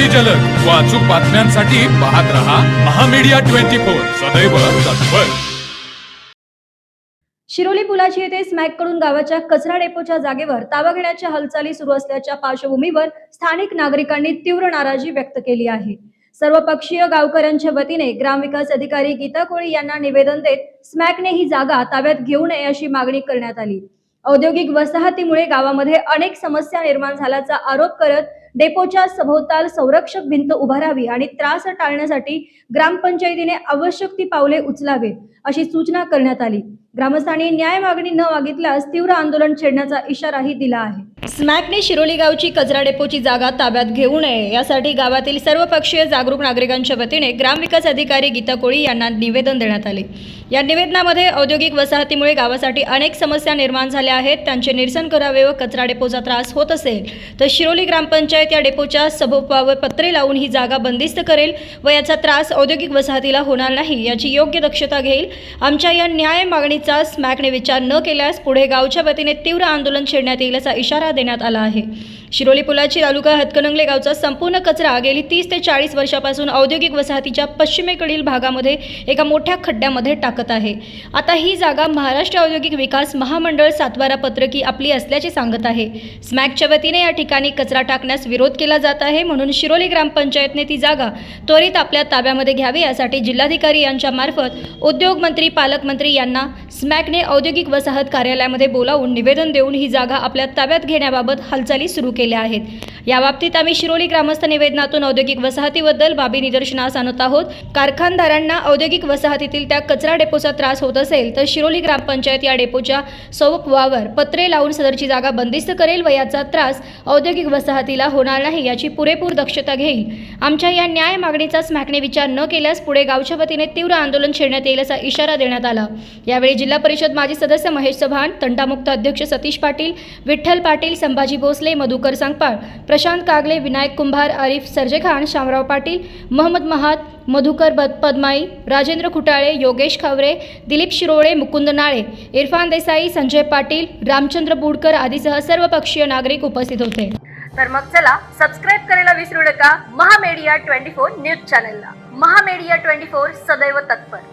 अगदी जलद. व अचूक बातम्यांसाठी पाहत रहा महामीडिया ट्वेंटी फोर. सदैव तत्पर. शिरोली पुलाची येथे स्मॅककडून गावाच्या कचरा डेपोच्या जागेवर ताबा घेण्याच्या हालचाली सुरू असल्याच्या पार्श्वभूमीवर स्थानिक नागरिकांनी तीव्र नाराजी व्यक्त केली आहे. सर्वपक्षीय गावकऱ्यांच्या वतीने ग्रामविकास अधिकारी गीता कोळी यांना निवेदन देत स्मॅकने ही जागा ताब्यात घेऊ नये अशी मागणी करण्यात आली. औद्योगिक वसाहतीमुळे गावामध्ये अनेक समस्या निर्माण झाल्याचा आरोप करत डेपोच्या सभोवताल संरक्षक भिंत उभारावी आणि त्रास टाळण्यासाठी ग्रामपंचायतीने आवश्यक ती पावले उचलावे अशी सूचना करण्यात आली. ग्रामस्थांनी न्याय मागणी न मागितल्यास तीव्र आंदोलन छेडण्याचा इशाराही दिला आहे. स्मॅकने शिरोली गावची कचरा डेपोची जागा ताब्यात घेऊ नये यासाठी गावातील सर्वपक्षीय जागरूक नागरिकांच्या वतीने ग्रामविकास अधिकारी गीता कोळी यांना निवेदन देण्यात आले. या निवेदनामध्ये औद्योगिक वसाहतीमुळे गावासाठी अनेक समस्या निर्माण झाल्या आहेत. त्यांचे निरसन करावे व कचरा डेपोचा त्रास होत असेल तर शिरोली ग्रामपंचायत या डेपोच्या सभोपावर पत्रे लावून ही जागा बंदिस्त करेल व याचा त्रास औद्योगिक वसाहतीला होणार नाही याची योग्य दक्षता घेईल. आमच्या या न्याय मागणी मागणीचा स्मॅकने विचार न केल्यास पुढे गावच्या वतीने तीव्र आंदोलन छेडण्यात येईल असा इशारा देण्यात आला आहे. शिरोली पुलाची तालुका हतकणंगले गावचा संपूर्ण कचरा गेली तीस ते चाळीस वर्षापासून औद्योगिक वसाहतीच्या पश्चिमेकडील भागामध्ये एका मोठ्या खड्ड्यामध्ये टाकत आहे. आता ही जागा महाराष्ट्र औद्योगिक विकास महामंडळ सातवारा पत्रकी आपली असल्याचे सांगत आहे. स्मॅकच्या वतीने या ठिकाणी कचरा टाकण्यास विरोध केला जात आहे म्हणून शिरोली ग्रामपंचायतने ती जागा त्वरित आपल्या ताब्यामध्ये घ्यावी यासाठी जिल्हाधिकारी यांच्या मार्फत उद्योग मंत्री पालकमंत्री यांना स्मॅकने औद्योगिक वसाहत कार्यालयामध्ये बोलावून निवेदन देऊन ही जागा आपल्या ताब्यात घेण्याबाबत हालचाली सुरू केल्या आहेत. याबाबतीत आम्ही शिरोली ग्रामस्थ निवेदनातून औद्योगिक वसाहतीबद्दल बाबी निदर्शनास आणत आहोत. कारखानदारांना औद्योगिक वसाहतीतील त्या कचरा डेपोचा त्रास होत असेल तर शिरोली ग्रामपंचायत या डेपोच्या सौपवावर पत्रे लावून सदरची जागा बंदिस्त करेल व याचा त्रास औद्योगिक वसाहतीला होणार नाही याची पुरेपूर दक्षता घेईल. आमच्या या न्याय मागणीचा स्मॅकने विचार न केल्यास पुढे गावच्या वतीने तीव्र आंदोलन छेडण्यात येईल असा इशारा देण्यात आला. यावेळी जिल्हा परिषद माजी सदस्य महेश चव्हाण तंटामुक्त अध्यक्ष सतीश पाटील विठ्ठल पाटील संभाजी भोसले मधुकर सांगपाळ. प्रशांत कागले विनायक कुंभार आरिफ सरजेखान शामराव पाटील महम्मद महात मधुकर बद पद्माई राजेंद्र खुटाळे योगेश खावरे दिलीप शिरोळे मुकुंद नाळे इरफान देसाई संजय पाटील रामचंद्र बुडकर आदीसह सर्व पक्षीय नागरिक उपस्थित होते. तर मग चला सबस्क्राईब करायला विसरू नका. महामेडिया ट्वेंटी फोर न्यूज चॅनलला. महामेडिया ट्वेंटी फोर सदैव तत्पर.